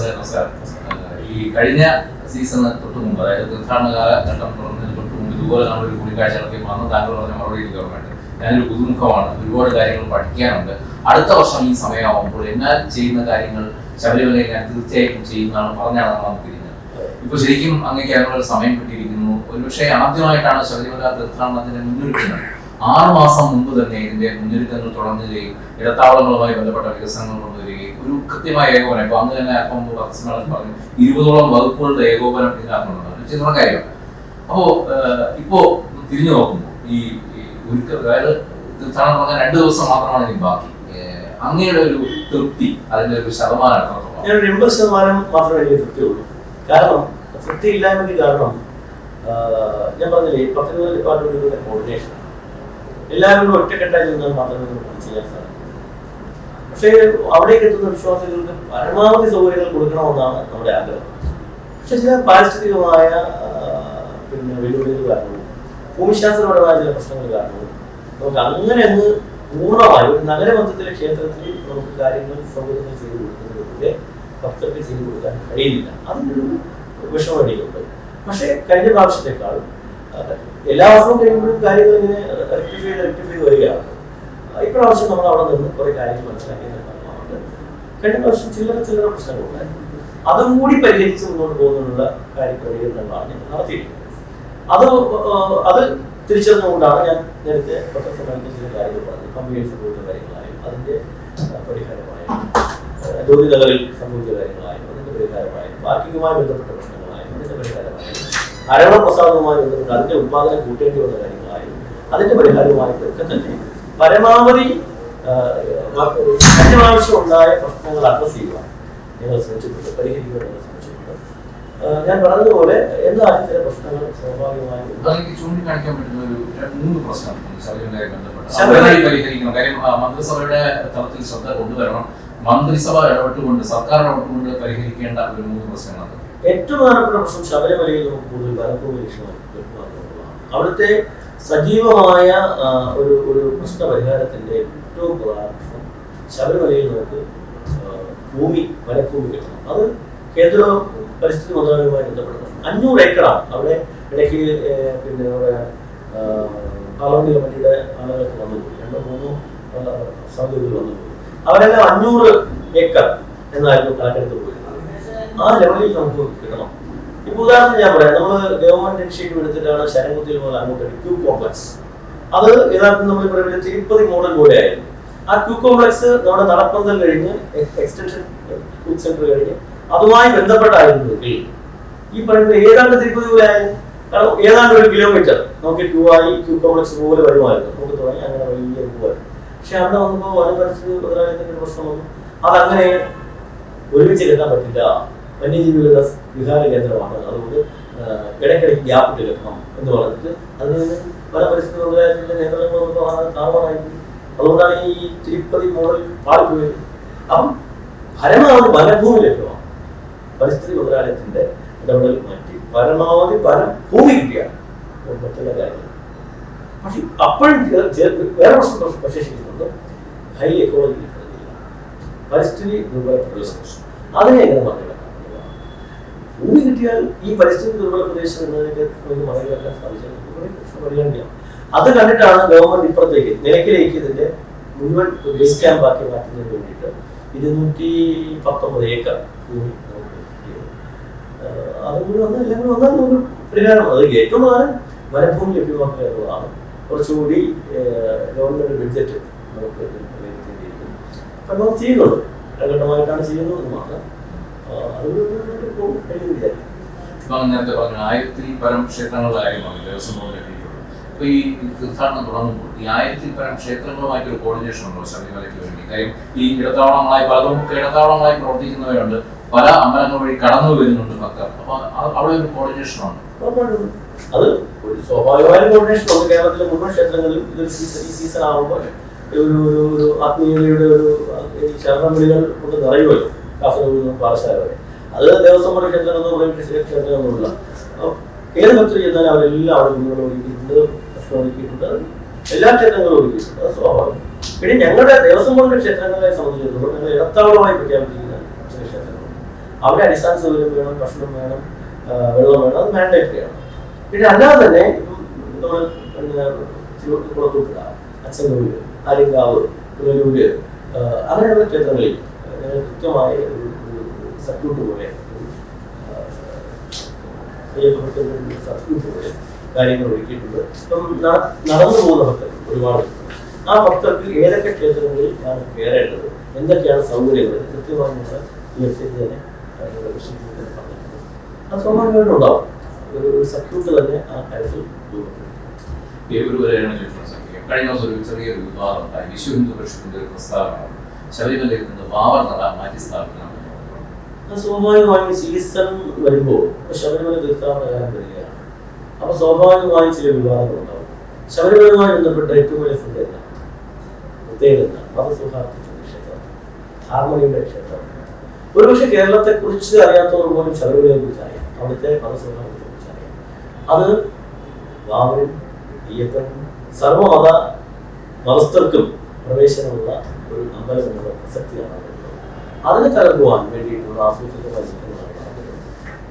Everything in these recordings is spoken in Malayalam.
സാറേ നമസ്കാരം ഈ കഴിഞ്ഞ സീസണ് തൊട്ട് മുമ്പ് അതായത് തീർത്ഥാടന കാലഘട്ടം തുടങ്ങുന്നതിന് തൊട്ട് മുമ്പ് ഇതുപോലെ നമ്മളൊരു കൂടിക്കാഴ്ച നടത്തി വന്ന് താങ്കൾ പറഞ്ഞ മറുപടി ഗവൺമെന്റ് ഞാനൊരു പുതുമുഖമാണ് ഒരുപാട് കാര്യങ്ങൾ പഠിക്കാനുണ്ട്. അടുത്ത വർഷം ഈ സമയമാകുമ്പോൾ എന്നാൽ ചെയ്യുന്ന കാര്യങ്ങൾ ശബരിമലയിൽ ഞാൻ തീർച്ചയായിട്ടും ചെയ്യുന്നതാണ് പറഞ്ഞാണ് നമ്മൾ തിരിഞ്ഞത്. ഇപ്പൊ ശരിക്കും അങ്ങേക്ക് അതിനുള്ള സമയം കിട്ടിയിരിക്കുന്നു. ഒരുപക്ഷെ ആദ്യമായിട്ടാണ് ശബരിമല തീർത്ഥാടനത്തിന്റെ മുന്നൊരുക്കുന്നത് ആറ് മാസം മുമ്പ് തന്നെ ഇതിന്റെ മുന്നൊരുക്കങ്ങൾ തുടങ്ങുകയും ഇടത്താവളങ്ങളുമായി ബന്ധപ്പെട്ട വികസനങ്ങൾ കൊണ്ടുവരികയും കൃത്യമായ ഏകോപനം. ഇപ്പൊ അന്ന് തന്നെ അപ്പം പറഞ്ഞു ഇരുപതോളം വകുപ്പുകളുടെ ഏകോപനം ഇതിനകത്തുണ്ട് ചെയ്യുന്ന കാര്യം അപ്പോ ഇപ്പോ തിരിഞ്ഞു നോക്കുമ്പോൾ ഈ ഒരു ഒരുക്ക അതായത് തീർത്ഥാടനം പറഞ്ഞാൽ രണ്ട് ദിവസം മാത്രമാണ് ഇനി ബാക്കി. അങ്ങയുടെ ഒരു തൃപ്തി അതിന്റെ ഒരു ശതമാനം ഞാൻ എൺപത് ശതമാനം മാത്രമേ എനിക്ക് തൃപ്തിയുള്ളൂ. കാരണം തൃപ്തി ഇല്ലായ്മയ്ക്ക് കാരണം ഞാൻ പറഞ്ഞില്ലേ ഈ പത്തൊൻപത് ഡിപ്പാർട്ട്മെന്റുകളുടെ കോർഡിനേഷൻ എല്ലാവരും കൂടെ ഒറ്റക്കെട്ടായി നിന്നാൽ മാത്രമേ നമുക്ക് ചെയ്യാൻ സാധിക്കൂ. പക്ഷേ അവിടേക്ക് എത്തുന്ന വിശ്വാസികൾക്ക് പരമാവധി സൗകര്യങ്ങൾ കൊടുക്കണമെന്നാണ് നമ്മുടെ ആഗ്രഹം. പക്ഷെ ചില പാരിസ്ഥിതികമായ പിന്നെ വെല്ലുവിളികൾ കാരണവും ഭൂമിശാസ്ത്രപരമായ ചില പ്രശ്നങ്ങൾ കാരണവും നമുക്ക് അങ്ങനെ അങ്ങ് പൂർണമായി ഒരു നഗരബന്ധത്തിലെ ക്ഷേത്രത്തിൽ നമുക്ക് കാര്യങ്ങൾ സൗകര്യങ്ങൾ ചെയ്തു കൊടുക്കുന്നതിലൂടെ ഭക്തർക്ക് ചെയ്തു കൊടുക്കാൻ കഴിയുന്നില്ല. അതിനൊരു വിഷമടിയുണ്ട് പക്ഷേ കഴിഞ്ഞ പ്രാവശ്യത്തെക്കാൾ ആ, എല്ലാ വർഷവും കഴിയുമ്പോഴും കാര്യങ്ങൾ ഇങ്ങനെ റെക്ടിഫൈ റെക്ടിഫൈ വരികയാണ്. ഇപ്രാവശ്യം നമ്മൾ അവിടെ നിന്ന് കുറെ കാര്യങ്ങൾ മനസ്സിലാക്കിയതിന്റെ ഫലമായിട്ട് കഴിഞ്ഞ പ്രാവശ്യം ചില്ലറ ചില്ലറ പ്രശ്നങ്ങളുണ്ടായിരുന്നു അതും കൂടി പരിഹരിച്ച് മുന്നോട്ട് പോകുന്നതിനുള്ള കാര്യക്രമീകരണങ്ങളാണ് ഞങ്ങൾ നടത്തിയിരിക്കുന്നത്. അത് അത് തിരിച്ചറിഞ്ഞുകൊണ്ടാണ് ഞാൻ നേരത്തെ പത്രസമ്മേളനത്തിൽ ചില കാര്യങ്ങൾ പറഞ്ഞത്. കമ്പ്യൂട്ടർ സംഭവിച്ച കാര്യങ്ങളായും അതിന്റെ പരിഹാരമായും ജോലി നഗറിൽ സംഭവിച്ച കാര്യങ്ങളായും അതിന്റെ പരിഹാരമായും പാർക്കിങ്ങുമായി ബന്ധപ്പെട്ട പ്രശ്നങ്ങളായും അതിന്റെ പരിഹാരമായും അരവണ പ്രസാദവുമായി ബന്ധപ്പെട്ട് അതിന്റെ ഉത്പാദനം കൂട്ടേണ്ടി വന്ന കാര്യങ്ങളായും അതിന്റെ പരിഹാരവുമായിട്ടും ഒക്കെ തന്നെ പരമാവധി കഴിഞ്ഞ പ്രാവശ്യം ഉണ്ടായ പ്രശ്നങ്ങൾ അഡ്രസ് ചെയ്യുവാൻ ഞങ്ങൾ ശ്രമിച്ചിട്ടുണ്ട് പരിഹരിക്കുവാൻ ഞങ്ങൾ ശ്രമിച്ചിട്ടുണ്ട്. ഞാൻ പറഞ്ഞതുപോലെ എന്തായാലും ചില പ്രശ്നങ്ങൾ സ്വാഭാവികമായും അതെനിക്ക് ചൂണ്ടിക്കാണിക്കാൻ പറ്റുന്ന ഒരു മൂന്ന് പ്രശ്നം ശബരിമലയുമായി ബന്ധപ്പെട്ട്. ശബരിമല- ശബരിമല പരിഹരിക്കണം. കാര്യം മന്ത്രിസഭയുടെ തലത്തിൽ ശ്രദ്ധ കൊണ്ടുവരണം. മന്ത്രിസഭ ഇടപെട്ടുകൊണ്ട് സർക്കാർ ഇടപെട്ടുകൊണ്ട് പരിഹരിക്കേണ്ട ഒരു മൂന്ന് പ്രശ്നങ്ങളാണ് ഏറ്റവും പ്രധാനപ്പെട്ട പ്രശ്നം ശബരിമലയിൽ നമുക്ക് കൂടുതൽ വനഭൂമി ലക്ഷ്യമായി അവിടുത്തെ സജീവമായ ഒരു ഒരു പ്രശ്ന പരിഹാരത്തിന്റെ ഏറ്റവും പ്രധാനം ശബരിമലയിൽ നമുക്ക് ഭൂമി വനഭൂമി കിട്ടണം. അത് കേന്ദ്ര പരിസ്ഥിതി മന്ത്രാലയവുമായി ബന്ധപ്പെടുന്നത് അഞ്ഞൂറ് ഏക്കറാണ്. അവിടെ ഇടയ്ക്ക് പിന്നെ നമ്മുടെ പാർലമെന്റ് കമ്മിറ്റിയുടെ ആളുകളൊക്കെ വന്നുപോയി. രണ്ടോ മൂന്നോ സമിതികൾ വന്നുപോയി. അവരെല്ലാം അഞ്ഞൂറ് ഏക്കർ എന്നായിരുന്നു കണക്കെടുത്ത് പോയിരുന്നത്. ആ ലെവലിൽ നമുക്ക് കിട്ടണം. ഇപ്പൊ ഉദാഹരണം ഞാൻ പറയാം. നമ്മൾ ഗവൺമെന്റ് ഇനിഷ്യേറ്റീവ് എടുത്തിട്ടാണ് ശരംകുത്തിയിൽ മുതൽ അങ്ങോട്ട് ക്യൂ കോംപ്ലക്സ് അത് യഥാർത്ഥം നമ്മൾ പറയുന്നത് തിരുപ്പതി മോഡൽ പോലെ ആയിരുന്നു. ആ ക്യൂ കോംപ്ലക്സ് നമ്മുടെ നടപ്പന്തൽ കഴിഞ്ഞ് എക്സ്റ്റൻഷൻ ക്യൂ സെന്റർ കഴിഞ്ഞ് അതുമായി ബന്ധപ്പെട്ടായിരുന്നെങ്കിൽ ഈ പറയുന്നത് ഏതാണ്ട് തിരുപ്പതി പോലെ ഏതാണ്ട് ഒരു കിലോമീറ്റർ നമുക്ക് ക്യൂ ആയി ക്യൂ കോംപ്ലക്സ് പോലെ വരുമായിരുന്നു. നമുക്ക് തുടങ്ങി അങ്ങനെ വലിയ പോകുമായിരുന്നു പക്ഷെ അവിടെ വന്നപ്പോൾ വനം പരിസ്ഥിതി മുതലാളിത്തത്തിന്റെ പ്രശ്നം വന്നു. അതങ്ങനെ ഒരുമിച്ച് കിട്ടാൻ പറ്റില്ല. വന്യജീവികളുടെ വിഹാര കേന്ദ്രമാണ്. അതുകൊണ്ട് ഇടയ്ക്കിടയ്ക്ക് ഗ്യാപ്പ് ഇട്ട് കെട്ടണം എന്ന് പറഞ്ഞിട്ട് അതിന് പല പരിസ്ഥിതി മുതലാളിത്തത്തിന്റെ നിയന്ത്രണങ്ങളൊന്നും താറുമാറായി അതുകൊണ്ടാണ് ഈ തിരുപ്പതി മോഡൽ പാടിപ്പോയത് അപ്പം പരമാവധി വനഭൂമി ലഭ്യമാണ്. പരിസ്ഥിതി മുതലാളിത്തത്തിന്റെ ഇടപെടൽ മാറ്റി പരമാവധി വനം ഭൂമി കിട്ടിയാണ്. മറ്റുള്ള കാര്യങ്ങൾ പക്ഷെ അപ്പോഴും വേറെ പ്രശ്നം വിശേഷിക്കുന്നുണ്ട് ഹൈ എക്കോളജി പരിസ്ഥിതി ദുർബല പ്രദേശം അതിനെ എങ്ങനെ എന്നുള്ളതാണ്. ഭൂമി കിട്ടിയാൽ ഈ പരിസ്ഥിതി ദുർബല പ്രദേശം എന്നതിന്റെ നമുക്ക് മറികടക്കാൻ സാധിച്ചത് അത് കണ്ടിട്ടാണ് ഗവൺമെന്റ് ഇപ്പുറത്തേക്ക് നിലക്കിലേക്ക് ഇതിന്റെ മുഴുവൻ ബേസ് ക്യാമ്പാക്കി മാറ്റുന്നതിന് വേണ്ടിയിട്ട് ഇരുന്നൂറ്റി പത്തൊമ്പത് ഏക്കർ ഭൂമി അതും അത് ഏറ്റവും പ്രധാനം വനഭൂമി ലഭ്യമാക്കുക എന്നുള്ളതാണ്. കുറച്ചുകൂടി ഗവൺമെന്റ് ബഡ്ജറ്റ് നമുക്ക് വിലയിരുത്തേണ്ടിയിരിക്കുന്നു അപ്പം ചെയ്യുന്നുണ്ട്. ചെയ്യുന്നത് എന്ന് മാത്രം നേരത്തെ പറഞ്ഞു ആയിരത്തിൽ പരം ക്ഷേത്രങ്ങളുടെ കാര്യമാണ് ദേവസ്വം ബോർഡ് കിട്ടിയിട്ടുള്ളത് അപ്പൊ ഈ തീർത്ഥാടനം തുടങ്ങുമ്പോൾ ഈ ആയിരത്തിൽ പരം ക്ഷേത്രങ്ങളുമായിട്ട് ഒരു കോർഡിനേഷൻ ഉണ്ടോ ശബരിമലയ്ക്ക് വേണ്ടി? കാര്യം ഈ ഇടത്താവളങ്ങളായി പലതും ഇടത്താവളങ്ങളായി പ്രവർത്തിക്കുന്നവരുണ്ട്. പല അമ്പലങ്ങൾ വഴി കടന്നു വരുന്നുണ്ട് ഭക്തർ. അപ്പൊ അവിടെ ഒരു കോർഡിനേഷൻ ഉണ്ട്. അത് ഒരു സ്വാഭാവികമായ കോർഡിനേഷൻ ഉണ്ട്. കേരളത്തിലെ മുഴുവൻ ക്ഷേത്രങ്ങളിലും ഇതൊരു സീസൺ ഈ സീസൺ ആവുമ്പോൾ ഒരു ഒരു ആത്മീയതയുടെ ഒരു ഈ ശരണം വിളികൾ കൊണ്ട് നിറയുമല്ലോ. കാസർഗോഡ് നിന്ന് പാറശാല വരെ അത് ദേവസ്വം ബോർഡ് ക്ഷേത്രങ്ങളൊന്നുമില്ല അപ്പൊ ഏത് ഭക്തർ ചെന്നാലും അവരെല്ലാം അവിടെ മുന്നോട്ട് ഒരുക്കിയിട്ടുണ്ട് ഭക്ഷണം എല്ലാ ക്ഷേത്രങ്ങളും ഒരുക്കിയിട്ടുണ്ട് അത് സ്വാഭാവികം. പിന്നെ ഞങ്ങളുടെ ദേവസ്വം ബോർഡിന്റെ ക്ഷേത്രങ്ങളെ സംബന്ധിച്ചിടത്തോളം ഞങ്ങൾ ഇടത്താവളമായി പ്രഖ്യാപിച്ചിരിക്കുന്ന ചില ക്ഷേത്രങ്ങളുണ്ട് അവിടെ അടിസ്ഥാന സൗകര്യം വേണം ഭക്ഷണം വേണം വെള്ളം വേണം അത് മാൻഡേറ്ററി ആണ്. പിന്നെ അല്ലാതെ തന്നെ നമ്മൾ പിന്നെ അച്ഛനൂര് ആര്യങ്കാവ് പുനലൂര് അങ്ങനെയുള്ള ക്ഷേത്രങ്ങളിൽ കൃത്യമായ ഒരു സർക്യൂട്ട് പോലെ സർക്യൂട്ട് പോലെ കാര്യങ്ങൾ ഒരുക്കിയിട്ടുണ്ട്. ഇപ്പം നടന്നു പോകുന്ന ഭക്തർ ഒരുപാട്. ആ ഭക്തർക്ക് ഏതൊക്കെ ക്ഷേത്രങ്ങളിൽ ആണ് കയറേണ്ടത്? എന്തൊക്കെയാണ് സൗകര്യങ്ങൾ? കൃത്യമായി നമ്മൾ തീർച്ചയായിട്ടും തന്നെ പറഞ്ഞിട്ടുണ്ട്. അത് സ്വാഭാവികമായിട്ടും ഉണ്ടാവും. ഒരു സർക്യൂട്ട് തന്നെ ആ കാര്യത്തിൽ കഴിഞ്ഞ ദിവസം ഒരു ചെറിയൊരു വിവാദം ഉണ്ടായി. വിശ്വ ഹിന്ദു പരിഷത്തിന്റെ ഒരു പ്രസ്താവന ബാബർ നട മാറ്റി സ്ഥാപിക്കണം. സ്വാഭാവികമായും വരുമ്പോൾ ശബരിമല തീർത്ഥാടന വരികയാണ്. അപ്പൊ സ്വാഭാവികമായും ചില വിവാദങ്ങൾ ഉണ്ടാവും ശബരിമലയുമായി ബന്ധപ്പെട്ട ഏറ്റവും വലിയ ഫുഡ് എന്താണ് പ്രത്യേകത എന്താണ് ക്ഷേത്രം ഹാർമണിയുടെ ക്ഷേത്രം ഒരുപക്ഷെ കേരളത്തെ കുറിച്ച് അറിയാത്തവർ പോലും ശബരിമലയെ കുറിച്ച് അറിയാം. അവിടുത്തെ കുറിച്ച് അറിയാം. അത് വാവരും അയ്യപ്പനും സർവമത മതസ്ഥർക്കും പ്രവേശനമുള്ള ഒരു അമ്പലം പ്രസക്തിയാണ് അതിന് തകർക്കുവാൻ വേണ്ടിയിട്ടുള്ള ആസൂത്രിത നടക്കുന്നത്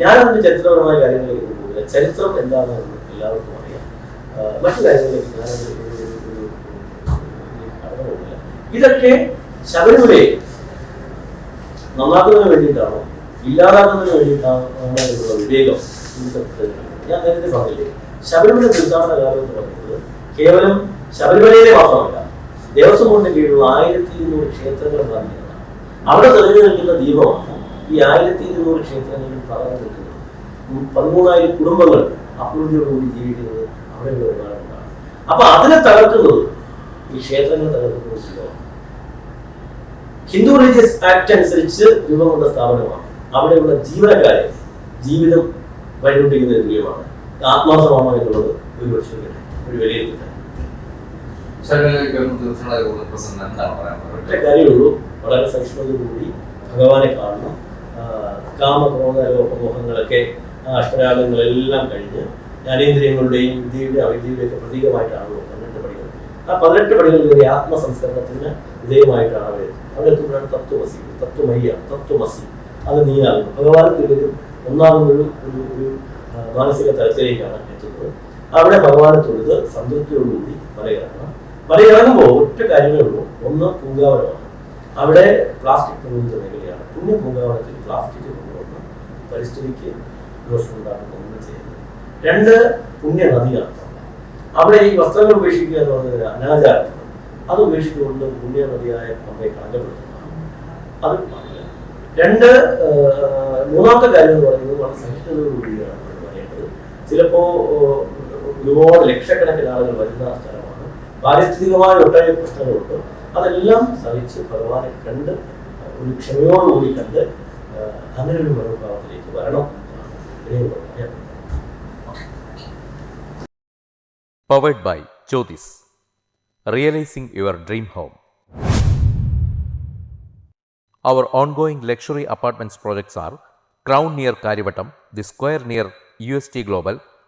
ഞാൻ അതിന്റെ ചരിത്രപരമായ കാര്യങ്ങളിലേക്ക് പോകില്ല ചരിത്രം എന്താണെന്ന് എല്ലാവർക്കും അറിയാം. മറ്റു കാര്യങ്ങളിലേക്ക് ഞാൻ ഇതൊക്കെ ശബരിമലയെ നന്നാക്കുന്നതിന് വേണ്ടിയിട്ടാണോ ഇല്ലാതാക്കുന്നതിന് വേണ്ടിയിട്ടാണോ എന്നുള്ള വിവേകം ഞാൻ നേരത്തെ പറഞ്ഞില്ലേ ശബരിമല തീർത്ഥാടന കാലം എന്ന് പറയുന്നത് കേവലം ശബരിമലയിലെ മാത്രമല്ല ദേവസ്വം ബോർഡിന്റെ കീഴിലുള്ള ആയിരത്തി ഇരുന്നൂറ് ക്ഷേത്രങ്ങൾ പറഞ്ഞിരുന്നു. അവിടെ തെളിഞ്ഞു നിൽക്കുന്ന ദീപമാണ് ഈ ആയിരത്തി ഇരുന്നൂറ് ക്ഷേത്രങ്ങളിൽ പറഞ്ഞു നിൽക്കുന്നത്. പതിമൂന്നായിരം കുടുംബങ്ങൾ അഭിവൃദ്ധിയോടുകൂടി ജീവിക്കുന്നത് അവിടെയുള്ള ഒരുപാടുണ്ടാണ് അപ്പൊ അതിനെ തകർക്കുന്നത് ഈ ക്ഷേത്രങ്ങൾ തകർക്കുന്നത് ശരിയാണ് ഹിന്ദു റിലീജിയസ് ആക്ട് അനുസരിച്ച് രൂപം കൊണ്ട സ്ഥാപനമാണ് അവിടെയുള്ള ജീവനക്കാരെ ജീവിതം വഴികൊണ്ടിരിക്കുന്ന തുല്യമാണ് ആത്മാസമാണോ എന്നുള്ളത് ഒരു പക്ഷേ ഒരു വിലയിരുത്തൽ ശബരിമലയിലേക്ക് വരുന്ന തീർത്ഥാടക കൂടുതൽ പ്രസംഗം എന്താണ് പറയാൻ ഒറ്റ കാര്യമുള്ളൂ വളരെ ഭഗവാനെ കാണണം. കാമക്രോധ ലോകമോഹങ്ങളൊക്കെ ആ അഷ്ടരാഗങ്ങളെല്ലാം കഴിഞ്ഞ് ജ്ഞാനേന്ദ്രിയങ്ങളുടെയും വിദ്യയുടെ അവിദ്യയുടെയും ഒക്കെ പ്രതീകമായിട്ടാണല്ലോ പതിനെട്ട് പടികൾ. ആ പതിനെട്ട് പടികൾ കയറി ആത്മസംസ്കരണത്തിന് വിധേയമായിട്ടാണ് അവർ അവിടെ എത്തുമ്പോഴാണ് തത്വമസി തത്വമയ്യ തത്വമസി. അത് നീയാകുന്നു. ഭഗവാനത്തിലൊരു ഒന്നാമതൊരു ഒരു ഒരു മാനസിക തലത്തിലേക്കാണ് എത്തുന്നത്. അവിടെ ഭഗവാനെ തൊഴുത് സംതൃപ്തിയോടുകൂടി മലയിറങ്ങണം. മലയിറങ്ങുമ്പോൾ ഒറ്റ കാര്യമേ ഉള്ളൂ. ഒന്ന് പൂങ്കാവനമാണ് അവിടെ പ്ലാസ്റ്റിക് പ്രബോധിത മേഖലയാണ്. പുണ്യ പൂങ്കാവനത്തിൽ പ്ലാസ്റ്റിക് കൊണ്ടുവന്ന് പരിസ്ഥിതിക്ക് ദോഷം ഉണ്ടാക്കുന്ന ചെയ്യുന്നത് രണ്ട് പുണ്യ നദിയാണ്. അവിടെ ഈ വസ്ത്രങ്ങൾ ഉപേക്ഷിക്കുക എന്ന് പറയുന്നത് അനാചാരമാണ്. അത് ഉപേക്ഷിച്ചുകൊണ്ട് പുണ്യ നദിയായ പമ്പയെ കളങ്കപ്പെടുത്തുന്നതാണ്. അത് രണ്ട് മൂന്നാമത്തെ കാര്യം എന്ന് പറയുന്നത് വളരെ സഹിഷ്ണുതയോടുകൂടിയാണ് പറയേണ്ടത്. ചിലപ്പോ ആഹ്, ഒരുപാട് ലക്ഷക്കണക്കിന് ആളുകൾ വരുന്ന സ്ഥലമാണ് പാരിസ്ഥിതികമായ ഒട്ടേറെ പ്രശ്നങ്ങളുണ്ട്. അതെല്ലാം സഹിച്ച് ഭഗവാനെ കണ്ട് ഒരു ക്ഷമയോടുകൂടി കണ്ട് അങ്ങനെ ഒരു മനോഭാവത്തിലേക്ക് വരണം home our ongoing luxury apartments projects are crown near Karyavattom the square near U S T Crown